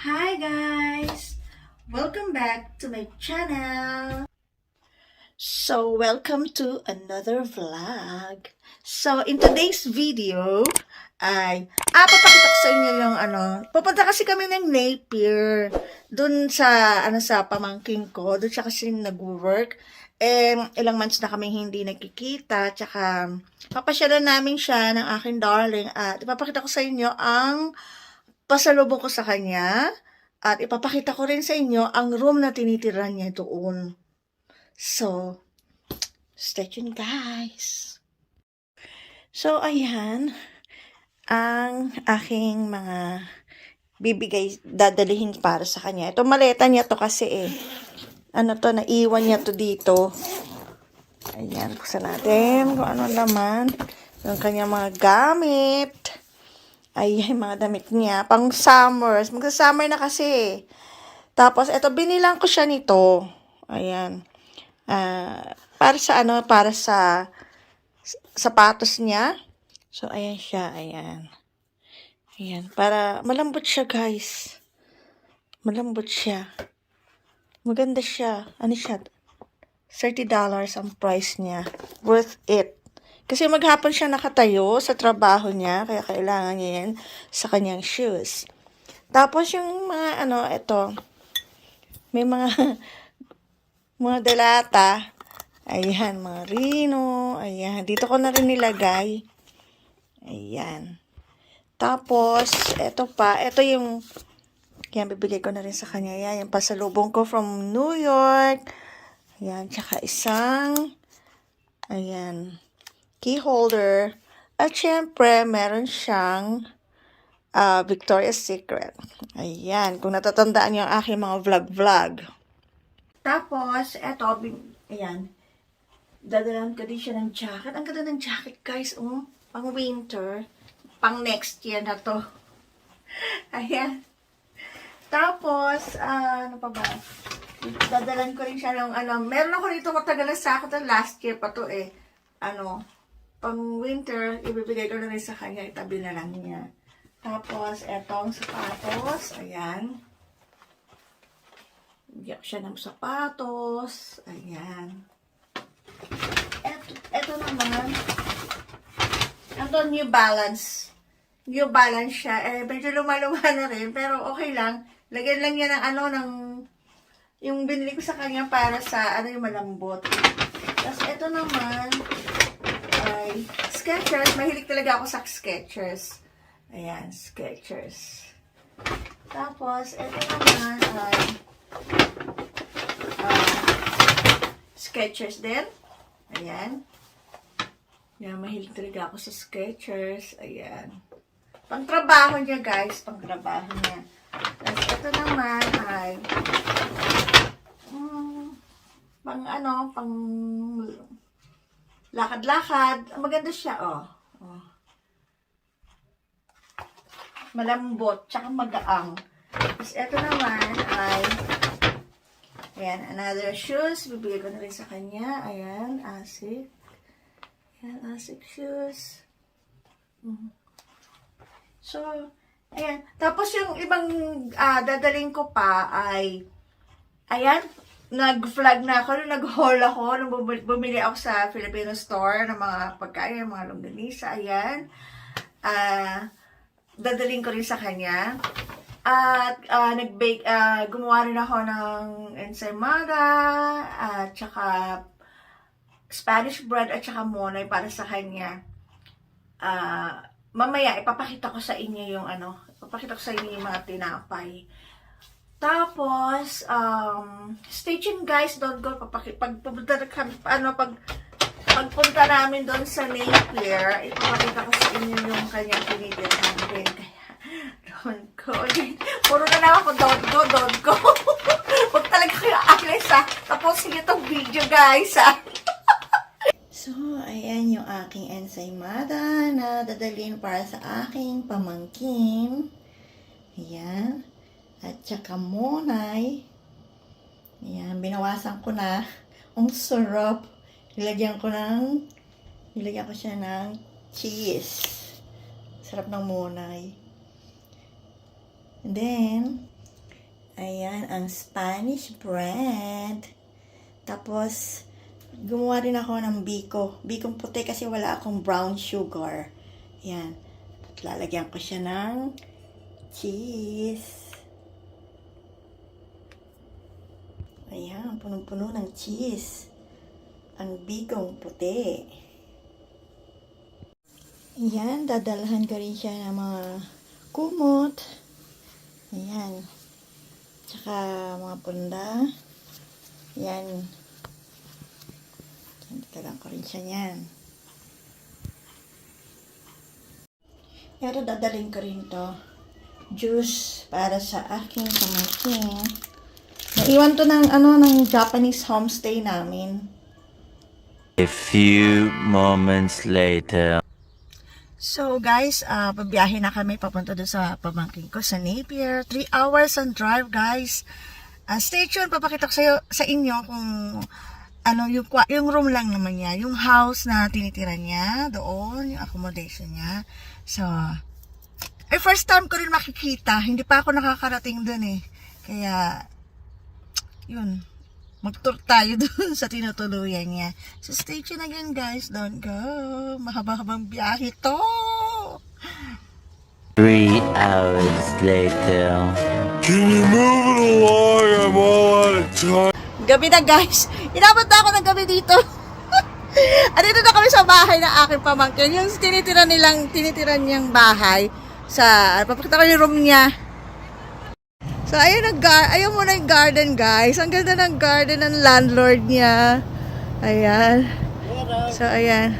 Hi guys! Welcome back to my channel! So, welcome to another vlog. So, in today's video, ay, ah, papakita ko sa inyo yung ano, pupunta kasi kami ng Napier, dun sa, ano, sa pamangking ko, dun siya kasi nag-work. Eh, ilang months na kami hindi nakikita, tsaka, papasyalan namin siya ng aking darling, at ipapakita ko sa inyo ang pasalubong ko sa kanya, at ipapakita ko rin sa inyo ang room na tinitiran niya doon. So, stay tuned guys. So, ayan, ang aking mga bibigay, dadalihin para sa kanya. Ito, maleta niya to kasi eh. Ano to, naiwan niya to dito. Ayan, buksan natin kung ano naman. Yung kanyang mga gamit. Ayan, mga damit niya. Pang summers. Magsa-summer na kasi. Tapos, ito, binilang ko siya nito. Ayan. Ah, para sa ano, para sa sapatos niya. So, ayan siya, ayan. Ayan, para malambot siya, guys. Malambot siya. Maganda siya. Ano siya? $30 ang price niya. Worth it. Kasi maghapon siya nakatayo sa trabaho niya, kaya kailangan niya yan sa kanyang shoes. Tapos yung mga ano, ito, may mga mga delata. Ayan, mga rino. Ayan, dito ko na rin nilagay. Ayan. Tapos, ito pa, ito yung, yan, bibigay ko na rin sa kanya. Yan, yung pasalubong ko from New York. Ayan, tsaka isang, ayan, key holder. At syempre, meron siyang ah, Victoria's Secret. Ayan, kung natatandaan niyo ang aking mga vlog-vlog. Tapos, eto, ayan, dadalan ko din siya ng jacket. Ang ganda ng jacket, guys, oh. Pang winter. Pang next year na to. Ayan. Tapos, ah, ano pa ba? Dadalan ko rin siya ng ano. Meron ako dito matagal na sa akin. Last year pa to eh. Ano, pang winter, ibibigay ko na rin sa kanya. Itabi na lang niya. Tapos, etong sapatos. Ayan. Bigyan ko siya ng sapatos. Ayan. Eto, eto naman. Ito, New Balance. New Balance siya. Eh, medyo lumaluma na rin. Pero okay lang. Lagyan lang niya ng ano, ng yung binili ko sa kanya para sa ano yung malambot. Tapos ito naman ay Skechers. Mahilig talaga ako sa Skechers. Ayan, Skechers. Tapos, ito naman ay ah, Skechers din. Ayan. Yan, mahilig talaga ako sa Skechers. Ayan. Pang-trabaho niya, guys. Pang-trabaho niya. Tapos, ito naman ay mm, pang ano, pang lakad-lakad. Maganda siya, oh. oh. Malambot, tsaka magaang. Tapos, ito naman ay Ayan, another shoes. Bibigay ko na rin sa kanya. Ayan, Asic. Ayan, Asic shoes. Mhm. So, ayan. Tapos yung ibang ah, dadaling ko pa ay, ayan, nag-vlog na ako, nung nag-haul ako, nung bumili, ako sa Filipino store ng mga pagkain, mga longganisa, ayan. Ah, dadaling ko rin sa kanya. At ah, nag-bake, ah, gumawa rin ako ng ensaymada, at saka Spanish bread at saka monay para sa kanya. Ah, mamaya ipapakita ko sa inyo yung ano, ipapakita ko sa inyo yung mga tinapay. Tapos, um, stay tuned guys, don't go, pag kami, ano, pag, pagpunta namin doon sa Napier, ipapakita ko sa inyo yung kanyang tinitirhan din. Kaya, don't go. Puro na lang ako, don't go, don't go. Huwag talaga kayo alis ha. Tapusin niyo tong video guys ha. So, ayan yung aking ensaymada na dadalhin para sa aking pamangkin. Ayan. At saka monay. Ayan, binawasan ko na. Ang sarap. Nilagyan ko ng, nilagyan ko siya ng cheese. Sarap ng monay. And then, Ayan, ang Spanish bread. Tapos, gumawa rin ako ng biko. Bikong puti kasi wala akong brown sugar. Ayan. At lalagyan ko siya ng cheese. Ayan, punong-puno ng cheese. Ang bikong puti. Ayan, dadalhan ko rin siya ng mga kumot. Ayan. Tsaka mga punda. Ayan. Dagdagan ko rin siya yan. Pero dadalhin ko rin to. Juice para sa aking pamangkin. Naiwan to ng, ano, ng Japanese homestay namin. A few moments later. So guys, uh, pabiyahe na kami papunta doon sa pamangkin ko sa Napier. 3 hours ang drive guys. Uh, stay tuned, papakita ko sa'yo, sa inyo kung ano yung, yung room lang naman niya. Yung house na tinitira niya doon, yung accommodation niya. So, eh first time ko rin makikita. Hindi pa ako nakakarating doon eh. Kaya, yun, mag-tour tayo dun sa tinutuluyan niya. So stay tuned again guys. Don't go. Mahaba-habang biyahe to. Three hours later. Can you move it along? I'm all out of time. Gabi na guys. Inabot na ako ng gabi dito. Andito na kami sa bahay ng aking pamangkin. Yung tinitira nilang, tinitira niyang bahay. Sa, papakita ko yung room niya. So, ayun, ang gar ayun muna yung garden, guys. Ang ganda ng garden ng landlord niya. Ayan. So, ayan.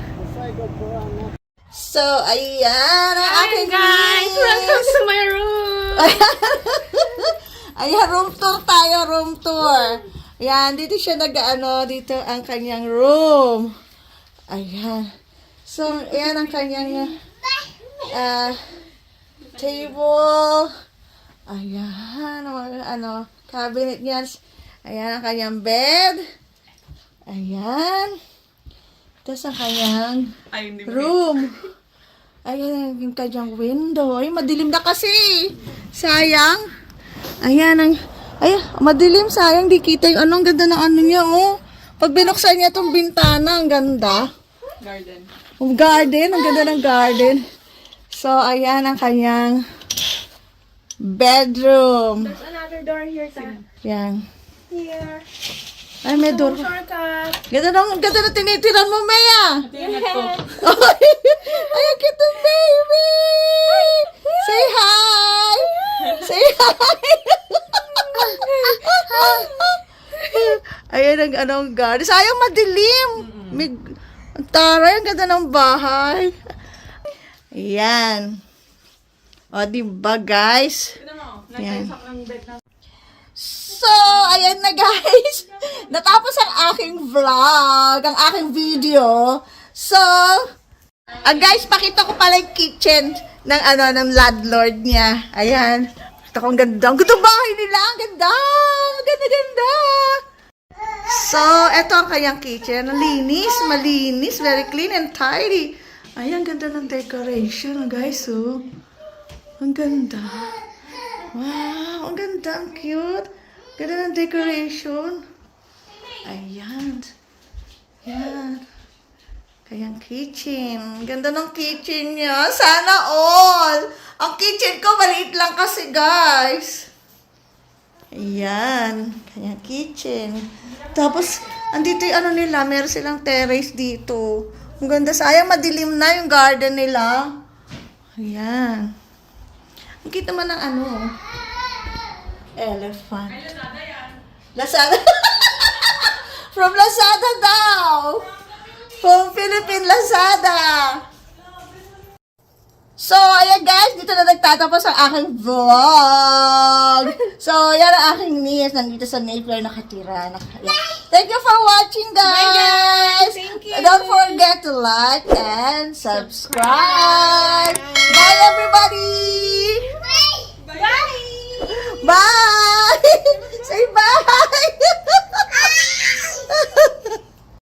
So, ayan. Ang aking guys! niece. Welcome to my room! Ayan, room tour tayo, room tour. Ayan, dito siya nag-ano, dito ang kanyang room. Ayan. So, ayan ang kanyang ah table. Ayan, mga ano, cabinet niya. Ayan ang kanyang bed. Ayan. Tapos ang kanyang room. Ayan yung kanyang window. Ay, madilim na kasi. Sayang. Ayan ang... Ay, madilim. Sayang. Di kita yung anong ganda ng ano niya, oh. Pag binuksan niya tong bintana, ang ganda. Garden. Ang garden. Ang ganda ng garden. So, ayan ang kanyang bedroom. There's another door here, ta. Yan. Here. Ay, may door. Ganda ng, ganda na tinitiran mo, Maya. Ay, ang cute ng baby! Say hi! Say hi! Ayan ang anong garden. Sayang madilim. May, ang taray, ang ganda ng bahay. Ayan. O, diba guys? Ayan. So, ayan na guys. Natapos ang aking vlog, ang aking video. So, ah, guys, pakita ko pala yung kitchen ng ano ng landlord niya. Ayan. Pakita ko ang ganda. Ang ganda bahay nila. Ang ganda. Ang ganda, ganda. So, eto ang kanyang kitchen. Linis, malinis, very clean and tidy. Ay, ang ganda ng decoration, guys, oh. Ang ganda. Wow, ang ganda, ang cute. Ganda ng decoration. Ayan. Yan. Kayang kitchen. Ganda ng kitchen niya. Sana all. Ang kitchen ko maliit lang kasi, guys. Ayan. Kayang kitchen. Tapos, andito yung ano nila. Meron silang terrace dito. Ang ganda. Sayang madilim na yung garden nila. Ayan. Ang cute naman ng ano. Elephant. Lazada. From Lazada daw. From Philippine Lazada. So, ayan guys, dito na nagtatapos ang aking vlog. So, yan ang aking niece. Nandito sa Napier nakatira. Nak- yan. Thank you for watching, guys. Thank you. Don't forget to like and subscribe. Bye, everybody. Bye! Say bye.